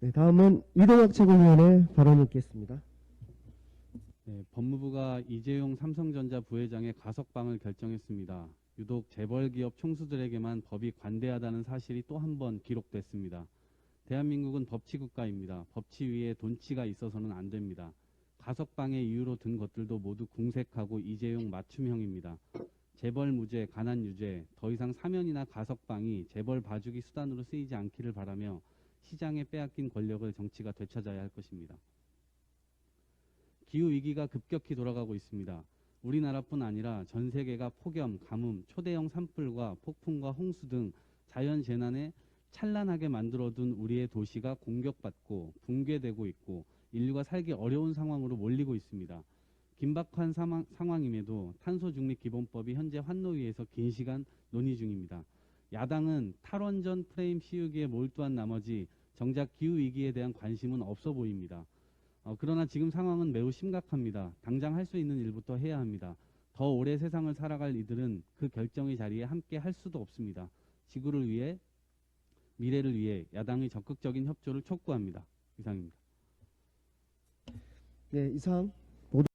네, 다음은 이동학 최고위원의 발언이 있겠습니다. 네, 법무부가 이재용 삼성전자 부회장의 가석방을 결정했습니다. 유독 재벌기업 총수들에게만 법이 관대하다는 사실이 또 한 번 기록됐습니다. 대한민국은 법치국가입니다. 법치 위에 돈치가 있어서는 안 됩니다. 가석방의 이유로 든 것들도 모두 궁색하고 이재용 맞춤형입니다. 재벌 무죄, 가난 유죄, 더 이상 사면이나 가석방이 재벌 봐주기 수단으로 쓰이지 않기를 바라며 시장에 빼앗긴 권력을 정치가 되찾아야 할 것입니다. 기후 위기가 급격히 돌아가고 있습니다. 우리나라뿐 아니라 전 세계가 폭염, 가뭄, 초대형 산불과 폭풍과 홍수 등 자연 재난에 찬란하게 만들어둔 우리의 도시가 공격받고 붕괴되고 있고 인류가 살기 어려운 상황으로 몰리고 있습니다. 긴박한 상황, 상황임에도 탄소 중립 기본법이 현재 환노위에서 긴 시간 논의 중입니다. 야당은 탈원전 프레임 씌우기에 몰두한 나머지 정작 기후 위기에 대한 관심은 없어 보입니다. 어, 그러나 지금 상황은 매우 심각합니다. 당장 할 수 있는 일부터 해야 합니다. 더 오래 세상을 살아갈 이들은 그 결정의 자리에 함께 할 수도 없습니다. 지구를 위해 미래를 위해 야당의 적극적인 협조를 촉구합니다. 이상입니다. 네, 이상